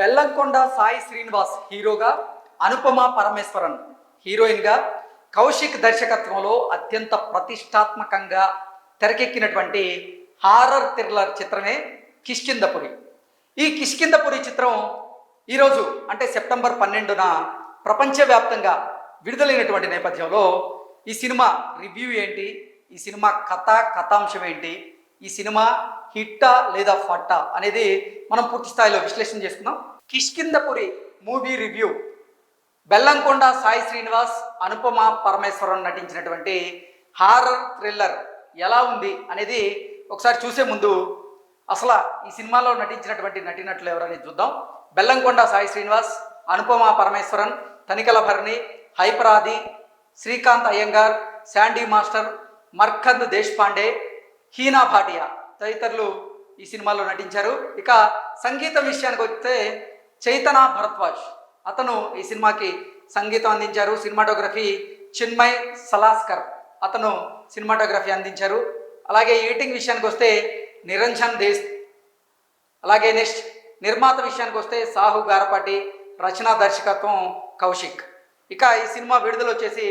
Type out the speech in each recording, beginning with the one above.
బెల్లంకొండ సాయి శ్రీనివాస్ హీరోగా అనుపమ పరమేశ్వరన్ హీరోయిన్గా కౌశిక్ దర్శకత్వంలో అత్యంత ప్రతిష్టాత్మకంగా తెరకెక్కినటువంటి హారర్ థ్రిల్లర్ చిత్రమే కిష్కిందపురి ఈ కిష్కిందపురి చిత్రం ఈరోజు అంటే సెప్టెంబర్ పన్నెండున ప్రపంచవ్యాప్తంగా విడుదలైనటువంటి నేపథ్యంలో ఈ సినిమా రివ్యూ ఏంటి? ఈ సినిమా కథ కథాంశం ఏంటి? ఈ సినిమా హిట్టా లేదా ఫట్టా అనేది మనం పూర్తి స్థాయిలో విశ్లేషణ చేసుకుందాం. Kishkindhapuri movie review. Bellamkonda Sai Srinivas Anupama Parameswaran నటించినటువంటి హారర్ థ్రిల్లర్ ఎలా ఉంది అనేది ఒకసారి చూసే ముందు అసలు ఈ సినిమాలో నటించినటువంటి నటినట్లు ఎవరనేది చూద్దాం. బెల్లంకొండ సాయి శ్రీనివాస్ అనుపమ పరమేశ్వరన్ తనికల భరణి హైపరాది శ్రీకాంత్ అయ్యంగార్ శాండీ మాస్టర్ మర్కంద్ దేశ్పాండే హీనా భాటియా తదితరులు ఈ సినిమాలో నటించారు. ఇక సంగీతం విషయానికి వస్తే చైతన భరద్వాజ్. అతను ఈ సినిమాకి సంగీతం అందించారు. సినిమాటోగ్రఫీ చిన్మయ్ సలాస్కర్ అతను సినిమాటోగ్రఫీ అందించారు. అలాగే ఎడిటింగ్ విషయానికి వస్తే నిరంజన్ దేశ్. అలాగే నెక్స్ట్ నిర్మాత విషయానికి వస్తే సాహు గారపాటి రచనా దర్శకత్వం కౌశిక్. ఇక ఈ సినిమా విడుదల వచ్చేసి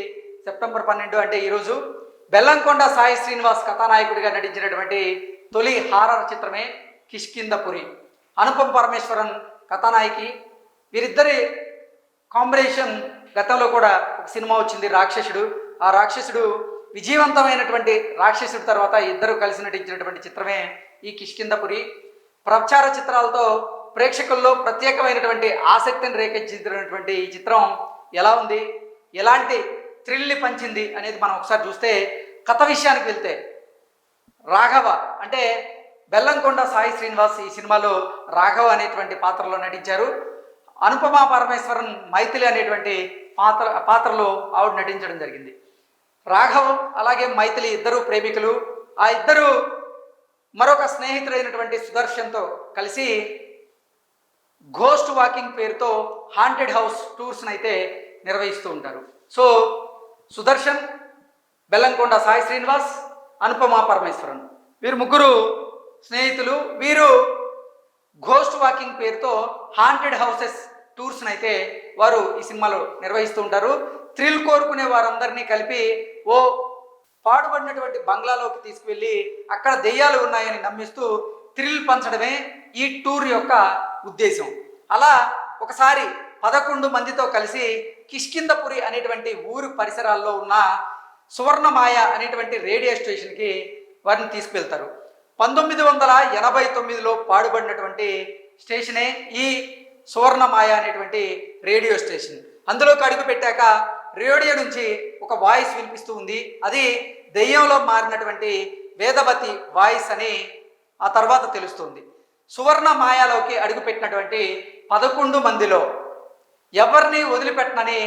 సెప్టెంబర్ పన్నెండు అంటే ఈరోజు బెల్లంకొండ సాయి శ్రీనివాస్ కథానాయకుడిగా నటించినటువంటి తొలి హారర్ చిత్రమే కిష్కిందపురి అనుపమ పరమేశ్వరన్ కథానాయకి వీరిద్దరి కాంబినేషన్ గతంలో కూడా ఒక సినిమా వచ్చింది రాక్షసుడు. ఆ రాక్షసుడు విజయవంతమైనటువంటి రాక్షసుడి తర్వాత ఇద్దరు కలిసి నటించినటువంటి చిత్రమే ఈ కిష్కిందపురి ప్రచార చిత్రాలతో ప్రేక్షకుల్లో ప్రత్యేకమైనటువంటి ఆసక్తిని రేఖించినటువంటి ఈ చిత్రం ఎలా ఉంది? ఎలాంటి థ్రిల్ని పంచింది అనేది మనం ఒకసారి చూస్తే కథ విషయానికి వెళ్తే రాఘవ అంటే బెల్లంకొండ సాయి శ్రీనివాస్ ఈ సినిమాలో రాఘవ అనేటువంటి పాత్రలో నటించారు. అనుపమ పరమేశ్వరన్ మైథిలి అనేటువంటి పాత్ర పాత్రలో ఆవిడ నటించడం జరిగింది. రాఘవ్ అలాగే మైథిలి ఇద్దరు ప్రేమికులు. ఆ ఇద్దరు మరొక స్నేహితుడైనటువంటి సుదర్శన్తో కలిసి ఘోస్ట్ వాకింగ్ పేరుతో హాంటెడ్ హౌస్ టూర్స్ని అయితే నిర్వహిస్తూ ఉంటారు. సో సుదర్శన్ బెల్లంకొండ సాయి శ్రీనివాస్ అనుపమ పరమేశ్వరన్. వీరు ముగ్గురు స్నేహితులు వీరు ఘోస్ట్ వాకింగ్ పేరుతో హాంటెడ్ హౌసెస్ టూర్స్ని అయితే వారు ఈ సినిమాలో నిర్వహిస్తూ ఉంటారు. థ్రిల్ కోరుకునే వారందరినీ కలిపి ఓ పాడుబడినటువంటి బంగ్లాలోకి తీసుకువెళ్ళి అక్కడ దెయ్యాలు ఉన్నాయని నమ్మిస్తూ థ్రిల్ పంచడమే ఈ టూర్ యొక్క ఉద్దేశం. అలా ఒకసారి పదకొండు మందితో కలిసి కిష్కిందపురి అనేటువంటి ఊరు పరిసరాల్లో ఉన్న సువర్ణమాయ అనేటువంటి రేడియో స్టేషన్కి వారిని తీసుకువెళ్తారు. పంతొమ్మిది వందల ఎనభై తొమ్మిదిలో పాడుబడినటువంటి స్టేషనే ఈ సువర్ణమాయ అనేటువంటి రేడియో స్టేషన్. అందులోకి అడుగు పెట్టాక రేడియో నుంచి ఒక వాయిస్ వినిపిస్తూ ఉంది. అది దెయ్యంలో మారినటువంటి వేదవతి వాయిస్ అని ఆ తర్వాత తెలుస్తుంది. సువర్ణ మాయాలోకి అడుగుపెట్టినటువంటి పదకొండు మందిలో ఎవరిని వదిలిపెట్టనని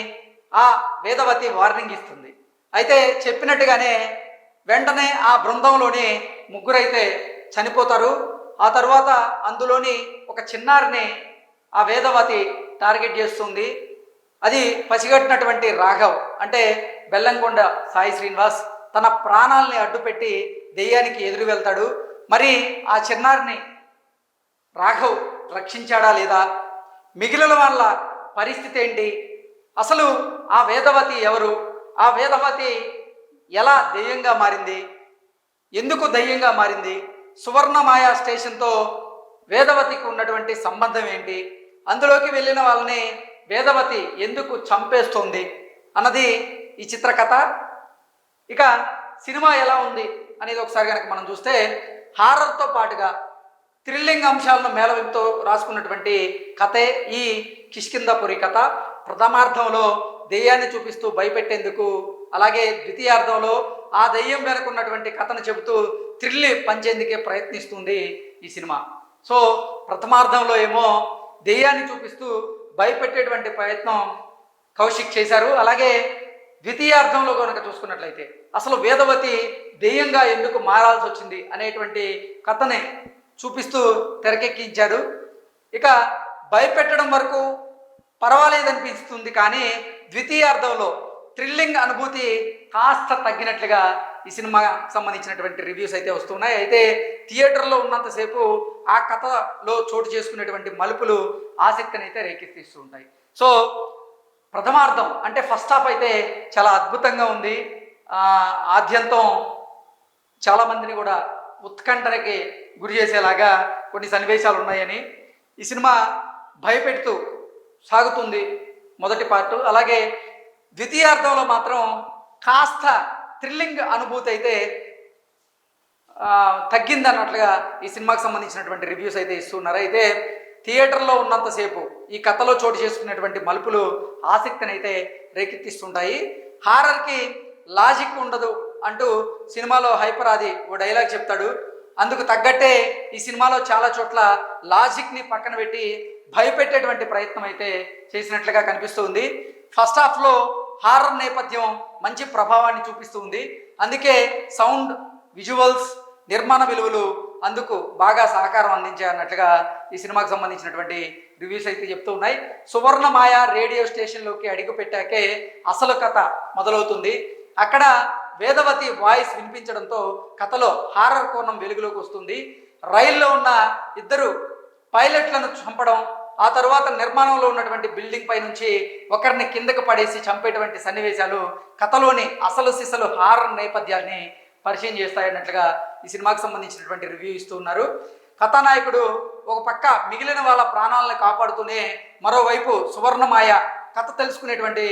ఆ వేదవతి వార్నింగ్ ఇస్తుంది. అయితే చెప్పినట్టుగానే వెంటనే ఆ బృందంలోని ముగ్గురైతే చనిపోతారు. ఆ తర్వాత అందులోని ఒక చిన్నారిని ఆ వేదవతి టార్గెట్ చేస్తుంది. అది పసిగట్టినటువంటి రాఘవ్ అంటే బెల్లంకొండ సాయి శ్రీనివాస్ తన ప్రాణాలని అడ్డుపెట్టి దెయ్యానికి ఎదురు వెళ్తాడు. మరి ఆ చిన్నారిని రాఘవ్ రక్షించాడా లేదా? మిగిలిన వాళ్ళ పరిస్థితి ఏంటి? అసలు ఆ వేదవతి ఎవరు? ఆ వేదవతి ఎలా దెయ్యంగా మారింది? ఎందుకు దయ్యంగా మారింది? సువర్ణమాయ స్టేషన్తో వేదవతికి ఉన్నటువంటి సంబంధం ఏంటి? అందులోకి వెళ్ళిన వాళ్ళని వేదవతి ఎందుకు చంపేస్తుంది? అన్నది ఈ చిత్రకథ. ఇక సినిమా ఎలా ఉంది అనేది ఒకసారి కనుక మనం చూస్తే హారర్తో పాటుగా థ్రిల్లింగ్ అంశాలను మేళవింపుతో రాసుకున్నటువంటి కథే ఈ కిష్కిందపురి కథ. ప్రథమార్థంలో దెయ్యాన్ని చూపిస్తూ భయపెట్టేందుకు అలాగే ద్వితీయార్థంలో ఆ దెయ్యం వెనుకున్నటువంటి కథను చెబుతూ థ్రిల్ పంచేందుకే ప్రయత్నిస్తుంది ఈ సినిమా. సో ప్రథమార్థంలో ఏమో దెయ్యాన్ని చూపిస్తూ భయపెట్టేటువంటి ప్రయత్నం కౌశిక్ చేశారు. అలాగే ద్వితీయార్థంలో కనుక చూసుకున్నట్లయితే అసలు వేదవతి దెయ్యంగా ఎందుకు మారాల్సి వచ్చింది అనేటువంటి కథని చూపిస్తూ తెరకెక్కించారు ఇక భయపెట్టడం వరకు పర్వాలేదనిపిస్తుంది కానీ ద్వితీయార్థంలో థ్రిల్లింగ్ అనుభూతి కాస్త తగ్గినట్లుగా ఈ సినిమా సంబంధించినటువంటి రివ్యూస్ అయితే వస్తున్నాయి. అయితే థియేటర్లో ఉన్నంతసేపు ఆ కథలో చోటు చేసుకునేటువంటి మలుపులు ఆసక్తిని అయితే రేకెత్తిస్తూ ఉంటాయి. సో ప్రథమార్థం అంటే ఫస్ట్ హాఫ్ అయితే చాలా అద్భుతంగా ఉంది. ఆద్యంతం చాలా మందిని కూడా ఉత్కంఠకి గురి చేసేలాగా కొన్ని సన్నివేశాలు ఉన్నాయని ఈ సినిమా భయపెడుతూ సాగుతుంది మొదటి పార్ట్. అలాగే ద్వితీయార్థంలో మాత్రం కాస్త థ్రిల్లింగ్ అనుభూతి అయితే తగ్గింది అన్నట్లుగా ఈ సినిమాకి సంబంధించినటువంటి రివ్యూస్ అయితే ఇస్తున్నారు. అయితే థియేటర్లో ఉన్నంతసేపు ఈ కథలో చోటు చేసుకునేటువంటి మలుపులు ఆసక్తిని అయితే రేకెత్తిస్తుంటాయి. హారర్కి లాజిక్ ఉండదు అంటూ సినిమాలో హైపర్ ఆది ఓ డైలాగ్ చెప్తాడు. అందుకు తగ్గట్టే ఈ సినిమాలో చాలా చోట్ల లాజిక్ని పక్కన పెట్టి భయపెట్టేటువంటి ప్రయత్నం అయితే చేసినట్లుగా కనిపిస్తుంది ఫస్ట్ హాఫ్లో హారర్ నేపథ్యం మంచి ప్రభావాన్ని చూపిస్తుంది అందుకే సౌండ్ విజువల్స్ నిర్మాణ విలువలు అందుకు బాగా సహకారం అందించాయన్నట్లుగా ఈ సినిమాకు సంబంధించినటువంటి రివ్యూస్ అయితే చెప్తూ ఉన్నాయి. సువర్ణమాయ రేడియో స్టేషన్లోకి అడుగు పెట్టాకే అసలు కథ మొదలవుతుంది. అక్కడ వేదవతి వాయిస్ వినిపించడంతో కథలో హారర్ కోణం వెలుగులోకి వస్తుంది. రైల్లో ఉన్న ఇద్దరు పైలట్లను చంపడం ఆ తరువాత నిర్మాణంలో ఉన్నటువంటి బిల్డింగ్ పై నుంచి ఒకరిని కిందకు పడేసి చంపేటువంటి సన్నివేశాలు కథలోని అసలు సిసలు హారర్ నేపథ్యాన్ని పరిచయం చేస్తాయన్నట్లుగా ఈ సినిమాకి సంబంధించినటువంటి రివ్యూ ఇస్తూ ఉన్నారు. కథానాయకుడు ఒక పక్క మిగిలిన వాళ్ళ ప్రాణాలను కాపాడుతూనే మరోవైపు సువర్ణమాయ కథ తెలుసుకునేటువంటి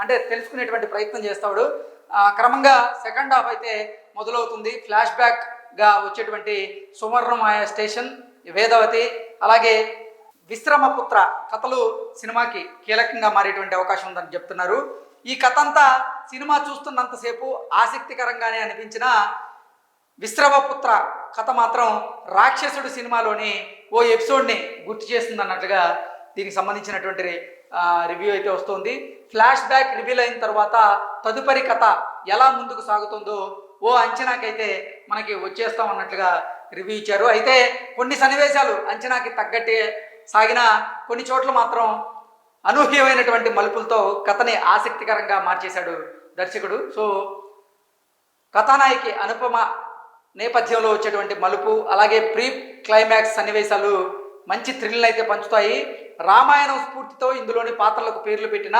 అంటే తెలుసుకునేటువంటి ప్రయత్నం చేస్తాడు. క్రమంగా సెకండ్ హాఫ్ అయితే మొదలవుతుంది. ఫ్లాష్ బ్యాక్గా వచ్చేటువంటి సువర్ణమాయ స్టేషన్ వేదవతి అలాగే విశ్రమపుత్ర కథలు సినిమాకి కీలకంగా మారేటువంటి అవకాశం ఉందని చెప్తున్నారు. ఈ కథ అంతా సినిమా చూస్తున్నంతసేపు ఆసక్తికరంగానే అనిపించిన విశ్రమపుత్ర కథ మాత్రం రాక్షసుడు సినిమాలోని ఓ ఎపిసోడ్ని గుర్తు చేస్తుంది అన్నట్లుగా దీనికి సంబంధించినటువంటి రివ్యూ అయితే వస్తుంది. ఫ్లాష్ బ్యాక్ రివీల్ అయిన తర్వాత తదుపరి కథ ఎలా ముందుకు సాగుతుందో ఓ అంచనాకైతే మనకి వచ్చేస్తాం అన్నట్లుగా రివ్యూ ఇచ్చారు. అయితే కొన్ని సన్నివేశాలు అంచనాకి తగ్గట్టే సాగిన కొన్ని చోట్ల మాత్రం అనూహ్యమైనటువంటి మలుపులతో కథని ఆసక్తికరంగా మార్చేశాడు దర్శకుడు. సో కథానాయకి అనుపమ నేపథ్యంలో వచ్చేటువంటి మలుపు అలాగే ప్రీ క్లైమాక్స్ సన్నివేశాలు మంచి థ్రిల్ని అయితే పంచుతాయి. రామాయణం స్ఫూర్తితో ఇందులోని పాత్రలకు పేర్లు పెట్టిన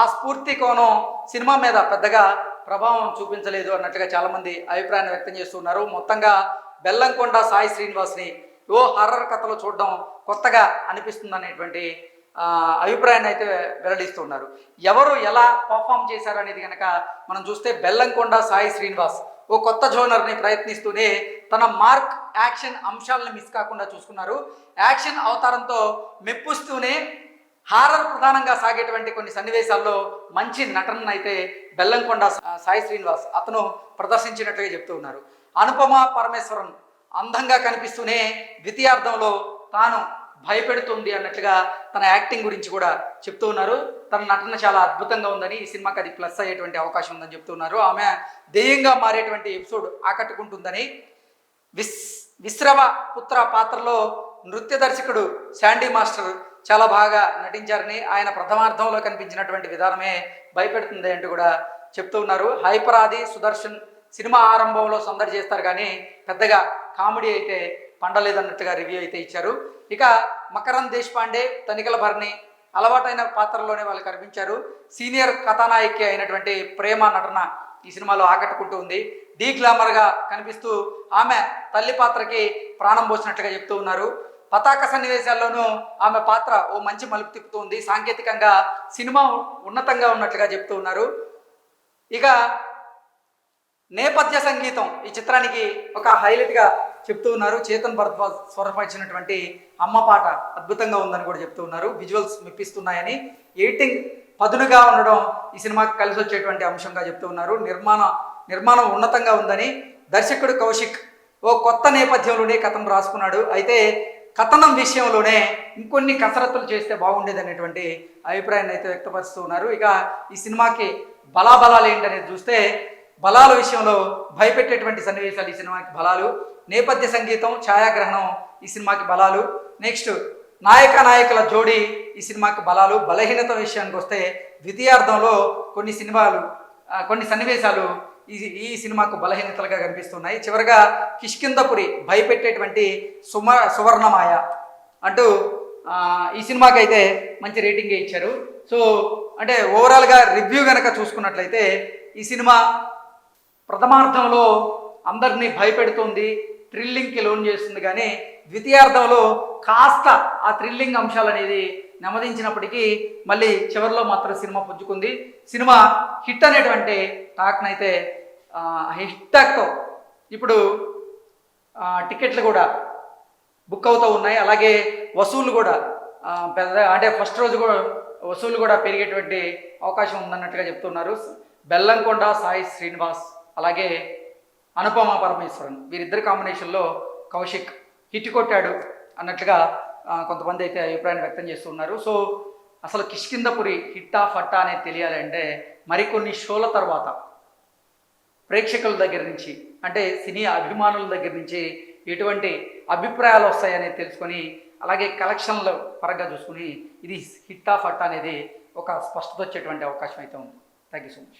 ఆ స్ఫూర్తి కోణం సినిమా మీద పెద్దగా ప్రభావం చూపించలేదు అన్నట్టుగా చాలామంది అభిప్రాయాన్ని వ్యక్తం చేస్తున్నారు. మొత్తంగా బెల్లంకొండ సాయి శ్రీనివాస్ని ఓ హర్రర్ కథలు చూడడం కొత్తగా అనిపిస్తుంది అనేటువంటి అభిప్రాయాన్ని అయితే వెల్లడిస్తున్నారు ఎవరు ఎలా పర్ఫామ్ చేశారు అనేది కనుక మనం చూస్తే బెల్లంకొండ సాయి శ్రీనివాస్ ఓ కొత్త జోనర్ని ప్రయత్నిస్తూనే తన మార్క్ యాక్షన్ అంశాలను మిస్ కాకుండా చూసుకున్నారు. యాక్షన్ అవతారంతో మెప్పుస్తూనే హారర్ ప్రధానంగా సాగేటువంటి కొన్ని సన్నివేశాల్లో మంచి నటనను అయితే బెల్లంకొండ సాయి శ్రీనివాస్ అతను ప్రదర్శించినట్టుగా చెప్తూ ఉన్నారు. అనుపమ పరమేశ్వరన్ అందంగా కనిపిస్తూనే ద్వితీయార్థంలో తాను భయపెడుతుంది అన్నట్లుగా తన యాక్టింగ్ గురించి కూడా చెప్తూ ఉన్నారు. తన నటన చాలా అద్భుతంగా ఉందని ఈ సినిమాకి అది ప్లస్ అయ్యేటువంటి అవకాశం ఉందని చెప్తున్నారు ఆమె దేయంగా మారేటువంటి ఎపిసోడ్ ఆకట్టుకుంటుందని విస్ విశ్రవ పుత్ర పాత్రలో నృత్య దర్శకుడు శాండీ మాస్టర్ చాలా బాగా నటించారని ఆయన ప్రథమార్థంలో కనిపించినటువంటి విధానమే భయపెడుతుంది అంటూ కూడా చెప్తూ ఉన్నారు. హైపరాది సుదర్శన్ సినిమా ఆరంభంలో సందడి చేస్తారు కానీ పెద్దగా కామెడీ అయితే పండలేదన్నట్టుగా రివ్యూ అయితే ఇచ్చారు. ఇక మకరం దేశపాండే తనికల భరణి అలవాటైన పాత్రలోనే వాళ్ళు కనిపించారు. సీనియర్ కథానాయకి అయినటువంటి ప్రేమ నటన ఈ సినిమాలో ఆకట్టుకుంటూ ఉంది. డీ గ్లామర్గా కనిపిస్తూ ఆమె తల్లి పాత్రకి ప్రాణం పోసినట్లుగా చెప్తూ ఉన్నారు. పతాక సన్నివేశాల్లోనూ ఆమె పాత్ర ఓ మంచి మలుపు తిప్పుతూ ఉంది. సాంకేతికంగా సినిమా ఉన్నతంగా ఉన్నట్లుగా చెప్తూ ఉన్నారు. ఇక నేపథ్య సంగీతం ఈ చిత్రానికి ఒక హైలైట్గా చెప్తూ ఉన్నారు. చేతన్ భరద్వాజ్ స్వరపరిచినటువంటి అమ్మ పాట అద్భుతంగా ఉందని కూడా చెప్తూ ఉన్నారు. విజువల్స్ మెప్పిస్తున్నాయని. ఎడిటింగ్ పదునుగా ఉండడం ఈ సినిమాకి కలిసి వచ్చేటువంటి అంశంగా చెప్తూ ఉన్నారు. నిర్మాణ నిర్మాణం ఉన్నతంగా ఉందని దర్శకుడు కౌశిక్ ఓ కొత్త నేపథ్యంలోనే కథను రాసుకున్నాడు. అయితే కథనం విషయంలోనే ఇంకొన్ని కసరత్తులు చేస్తే బాగుండేది అనేటువంటి అభిప్రాయాన్ని అయితే వ్యక్తపరుస్తూ ఉన్నారు. ఇక ఈ సినిమాకి బలాబలాలు ఏంటనేది చూస్తే బలాల విషయంలో భయపెట్టేటువంటి సన్నివేశాలు ఈ సినిమాకి బలాలు. నేపథ్య సంగీతం ఛాయాగ్రహణం ఈ సినిమాకి బలాలు. నెక్స్ట్ నాయక నాయకుల జోడి ఈ సినిమాకి బలాలు. బలహీనత విషయానికి వస్తే ద్వితీయార్థంలో కొన్ని సినిమాలు కొన్ని సన్నివేశాలు ఈ ఈ సినిమాకు బలహీనతలుగా కనిపిస్తున్నాయి. చివరగా కిష్కిందపురి భయపెట్టేటువంటి సుమ సువర్ణమాయ అంటూ ఈ సినిమాకి అయితే మంచి రేటింగ్ ఇచ్చారు. సో అంటే ఓవరాల్గా రివ్యూ కనుక చూసుకున్నట్లయితే ఈ సినిమా ప్రథమార్థంలో అందరినీ భయపెడుతుంది థ్రిల్లింగ్కి లోన్ చేస్తుంది. కానీ ద్వితీయార్థంలో కాస్త ఆ థ్రిల్లింగ్ అంశాలు అనేది నెమ్మదించినప్పటికీ మళ్ళీ చివరిలో మాత్రం సినిమా పుంజుకుంది సినిమా హిట్ అనేటువంటి టాక్నైతే హిట్ టాక్తో ఇప్పుడు టికెట్లు కూడా బుక్ అవుతూ ఉన్నాయి. అలాగే వసూళ్ళు కూడా పెద్ద అంటే ఫస్ట్ రోజు కూడా వసూళ్ళు కూడా పెరిగేటువంటి అవకాశం ఉందన్నట్టుగా చెప్తున్నారు. బెల్లంకొండ సాయి శ్రీనివాస్ అలాగే అనుపమ పరమేశ్వరన్. వీరిద్దరి కాంబినేషన్లో కౌశిక్ హిట్ కొట్టాడు అన్నట్లుగా కొంతమంది అయితే అభిప్రాయాన్ని వ్యక్తం చేస్తున్నారు సో అసలు కిష్కిందపురి హిట్టా ఫట్టా అనేది తెలియాలంటే మరికొన్ని షోల తర్వాత ప్రేక్షకుల దగ్గర నుంచి అంటే సినీ అభిమానుల దగ్గర నుంచి ఎటువంటి అభిప్రాయాలు వస్తాయనేది తెలుసుకొని అలాగే కలెక్షన్ల పరంగా చూసుకుని ఇది హిట్టా ఫట్టా అనేది ఒక స్పష్టత వచ్చేటువంటి అవకాశం అయితే ఉంది. Thank you so much